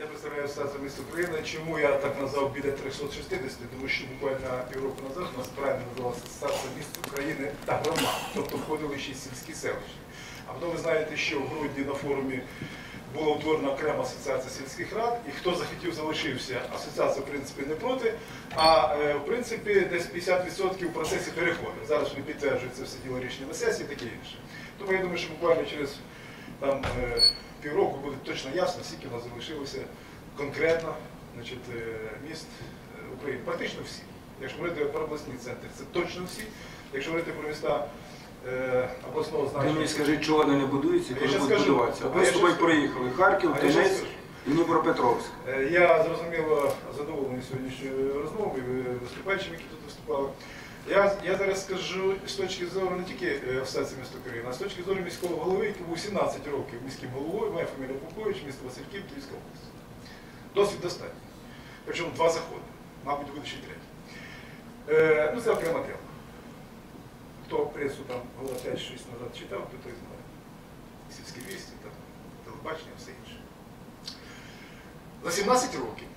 Я представляю Асоціацію міст України. Чому я так назвав біля 360? Тому що буквально півроку назад у нас правильно називалася Асоціація міст України та громад, тобто входили ще сільські селища. А потім ви знаєте, що в грудні на форумі була утворена окрема асоціація сільських рад, і хто захотів залишився, асоціація в принципі не проти. А е, в принципі десь 50% в процесі переходу. Зараз вони підтверджують це все діло рішення на сесії, таке інше. Тому я думаю, що буквально через там е, півроку буде точно ясно, скільки в нас залишилося конкретно значить, е, міст е, України. Практично всі. Якщо говорити про обласні центри, це точно всі. Якщо говорити про міста е, обласного Ти значення. мені скажи, чого вони не будуються, Я коли будуть будуватися. А я з тобою проїхали Харків, Донець і Дніпропетровськ. Я зрозуміло задоволений сьогоднішньою розмовою, ви виступаючими, які тут виступали. Я, я зараз скажу з точки зору не тільки е, Асоціації міста України, а з точки зору міського голови, який був 17 років міським головою, моя фамілія Пукович, місто Васильків, Київська область. Досвід достатньо. Причому два заходи, мабуть, буде ще третій. Е, ну, це окрема тема. Хто пресу там года 5-6 назад читав, то той знає. Сільські вісті, там, телебачення, все інше. За 17 років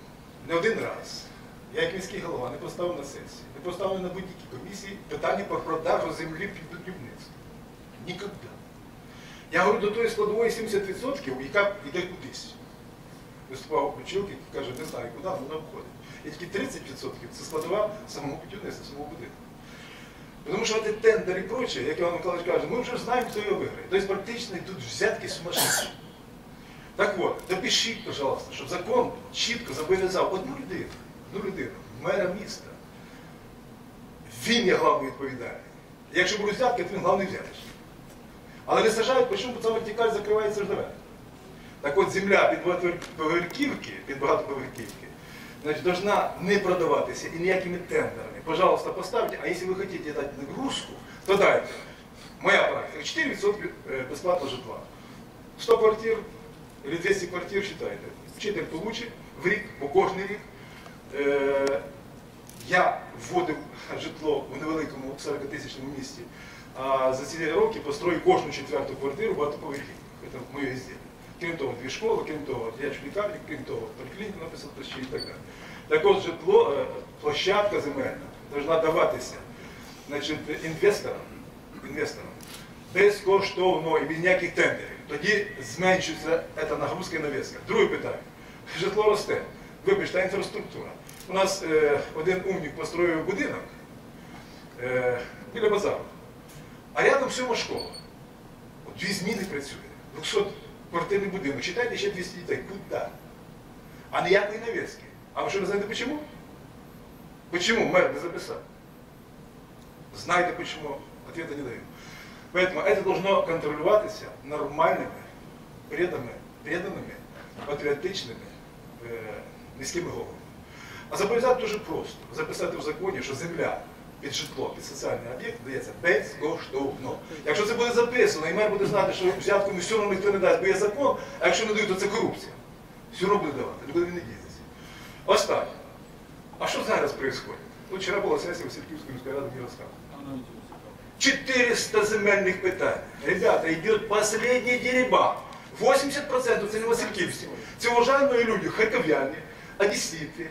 не один раз я як міський голова не поставив на сесії, не поставив на будь-якій комісії питання про продажу землі під будівництво. Ніколи. Я говорю до тої складової 70%, яка йде кудись. Виступав Кучилки, каже, не знаю, куди, вона входить. І тільки 30% це складова самого будівництва, самого будинку. Тому що от тендер і прочее, як Іван Миколаївич каже, ми вже знаємо, хто його виграє. Тобто практично йдуть взятки сумасшедші. Так от, допишіть, пожалуйста, щоб закон чітко зобов'язав одну людину, одну людину, мера міста. Він є главний відповідальний. Якщо будуть взятки, то він главний взятиш. Але не сажають, чому ця вертикаль закривається ж двері. Так от земля під багатоповерхівки, під багатоповерхівки, значит, должна не продаватися і ніякими тендерами. Пожалуйста, поставьте, а если вы хотите дать нагрузку, то дайте. Моя практика, 4% е, безплатного житла. 100 квартир или 200 квартир, считайте. Вчитель получить в рік, бо кожен рік. Е, я вводив житло в невеликому 40-тисячному місті, а за ці роки построю кожну четверту квартиру багатоповерхівку. Це моє ізділля. Крім того, дві школи, крім того, дитячу лікарню, крім того, поліклініку написав ще і так далі. Так от житло, е, площадка земельна повинна даватися значить, інвесторам, інвесторам безкоштовно і без ніяких тендерів. Тоді зменшується ця нагрузка і нав'язка. Друге питання. Житло росте. Вибачте, інфраструктура. У нас е, один умник построїв будинок е, біля базару, а рядом всьому школа. От дві зміни працює. 200 квартирний будинок. Читайте ще 200 дітей. Куди? А ніякої нав'язки. А ви що не знаєте чому? Почему мэр не записал? Знаете почему? Ответа не даю. Поэтому это должно контролюватися нормальними, преданими, преданими патріотичними е, міськими головами. А зобов'язати дуже просто. Записати в законі, що земля під житло, під соціальний об'єкт дається безкоштовно. Якщо це буде записано, і мер буде знати, що взятку все одно ніхто не дасть, бо є закон, а якщо не дають, то це корупція. Все одно буде давати, нікуди він не діється. Останнє. А що зараз відбувається? От вчора була сесія Васильківської міської ради, розказували. 400 земельних питань. Ребята, йде последний дерибан. 80% це не Васильківські. Це уважаємо люди, харків'яни, одесіти,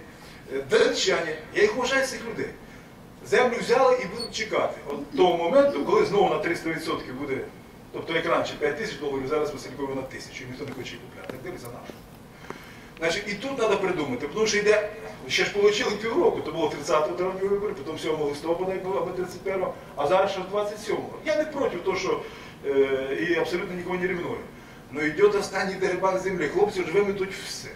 е, донеччані. Я їх вважаю цих людей. Землю взяли і будуть чекати. От того моменту, коли знову на 300% буде, тобто як раніше 5 тисяч доларів, зараз Василькові на тисячу, і ніхто не хоче купляти. Так дивиться нашу. Значить, і тут треба придумати, тому що йде, ще ж отримали півроку, то було 30 травня вибори, потім 7 листопада або 31, а зараз ще 27-го. Я не проти того, що е, і абсолютно нікого не рівную. Ну йде останній дерибан землі, хлопці вже виметуть все.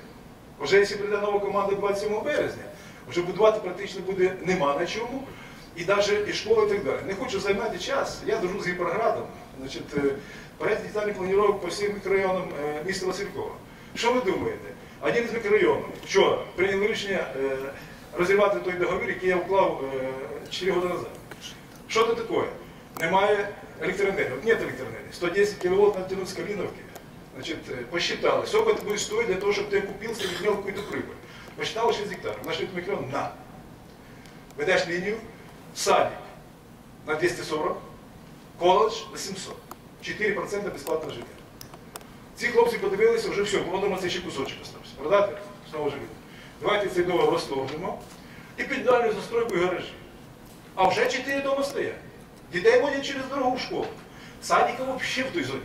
Вже якщо прийде нова команда 27 березня, вже будувати практично буде нема на чому. І навіть і школи і так далі. Не хочу займати час. Я дружу з Гіперградом. Значить, е, проект детальних планувок по всім мікрорайонам е, міста Василькова. Що ви думаєте? Один із мікрорайонів вчора прийняли рішення е, розірвати той договір, який я вклав е, 4 роки назад. Що це таке? Немає електроенергії. Нет електроенергії. 110 кВт натянуть з Калиновки Значит, э, посчитали, сколько это будет стоить для того, чтобы ты купился и имел какую-то прибыль. Посчитал 6 гектаров. Нашли этот микрон на. Выдаешь линию, садик на 240, колледж на 700. 4% бесплатного жилья. Ці хлопці подивилися, вже все, по-моєму, це ще кусочок остався. Продати? Знову ж люди. Давайте цей договор розторгнемо і під дальню застройку і гаражі. А вже чотири дома стоять. Дітей водять через дорогу в школу. Садика взагалі в той зоні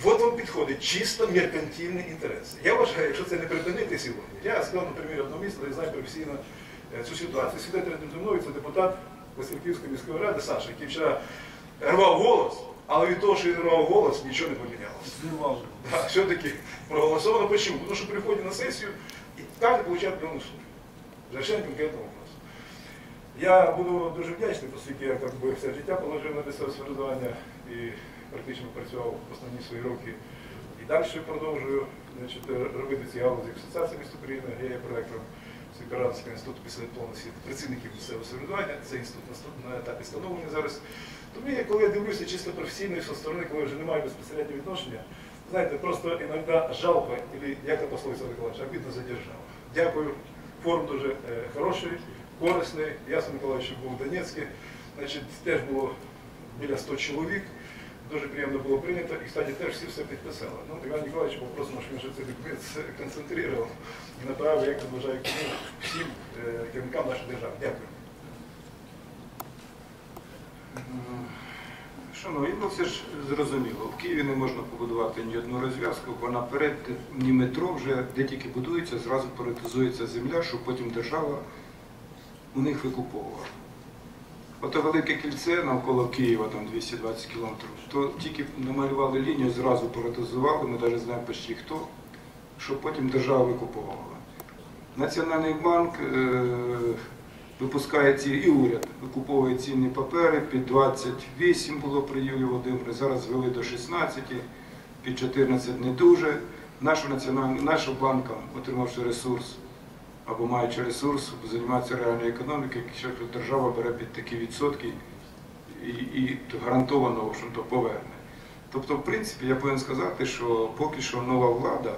Вот вам підходить чисто меркантильний інтерес. Я вважаю, якщо це не припинити сьогодні, я сказав, на примірі одного міста, я знаю професійно е, цю ситуацію. Зі мною, це депутат Васильківської міської ради Саша, який вчора рвав голос, але від того, що він рвав голос, нічого не помінялося. Да, все-таки проголосовано. Почему? Потому что приходит на сессию, и каждый получает певну сумму. За решение конкретного вопроса. Я буду дуже вдячний, оскільки я как би, все життя положив на місцеве самоврядування і практично працював основні свої роки. І далі продовжую значить, робити ці галузі в Асоціації міст України. Я є проектором Свіперанського інституту після повності працівників місцевого самоврядування. Це інститут на- етапі становлення зараз. Тому я, коли я дивлюся чисто професійно і сторони, коли вже немає безпосереднього відношення, знаєте, просто іноді жалко, або, як то пословиця Миколаївич, обідно за державу. Дякую. Форум дуже е, хороший, корисний. Я з Миколаївичем був в Донецьку, значить, теж було біля 100 чоловік. Дуже приємно було прийнято, і, кстати, теж всі все підписали. Ну, Іван Ніколаївич попросимо, щоб він вже цей документ концентрував і направив, як він вважає, всім е, керівникам нашої держави. Дякую. Шановні, ну це ж зрозуміло. В Києві не можна побудувати ні одну розв'язку, бо наперед ні метро вже де тільки будується, зразу приватизується земля, щоб потім держава у них викуповувала. Ото велике кільце навколо Києва, там 220 кілометрів, то тільки намалювали лінію, зразу приватизували, ми навіть знаємо почти хто, щоб потім держава викуповувала. Національний банк е, випускає ці, і уряд викуповує цінні папери, під 28 було при Юлії Володимирі, зараз звели до 16, під 14 не дуже. Нашу національну, нашим банкам, отримавши ресурс або маючи ресурс, займатися реальною економікою, якщо держава бере під такі відсотки і, і гарантовано в общем-то, поверне. Тобто, в принципі, я повинен сказати, що поки що нова влада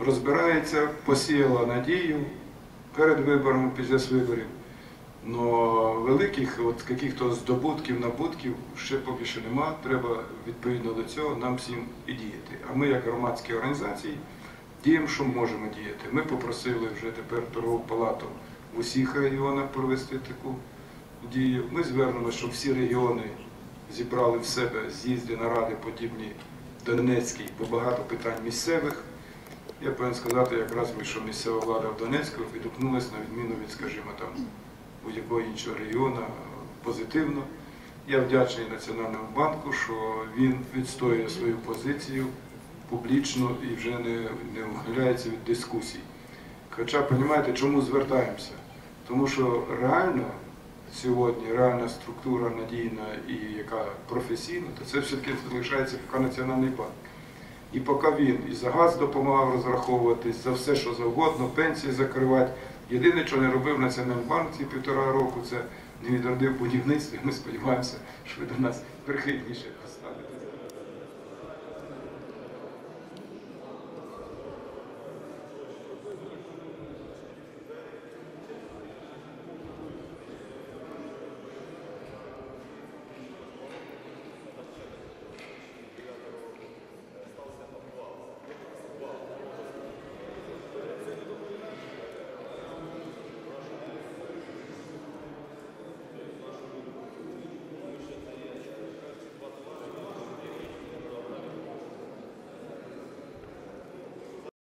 розбирається, посіяла надію перед виборами, час виборів. Но великих от каких-то здобутків, набутків ще поки що нема. Треба відповідно до цього нам всім і діяти. А ми, як громадські організації, діємо, що можемо діяти. Ми попросили вже тепер торгову палату в усіх регіонах провести таку дію. Ми звернемо, щоб всі регіони зібрали в себе з'їзди, наради подібні Донецькій, бо багато питань місцевих. Я повинен сказати, якраз що місцева влада в Донецьку відгукнулася на відміну від, скажімо, там будь-якого іншого регіону позитивно. Я вдячний Національному банку, що він відстоює свою позицію публічно і вже не, не ухиляється від дискусій. Хоча, розумієте, чому звертаємося? Тому що реально сьогодні реальна структура надійна і яка професійна, то це все-таки залишається поки Національний банк. І поки він і за газ допомагав розраховуватись, за все, що завгодно, пенсії закривати. Єдине, що не робив Національний банк ці півтора року, це не відродив будівництво. І ми сподіваємося, що ви до нас прихильніше.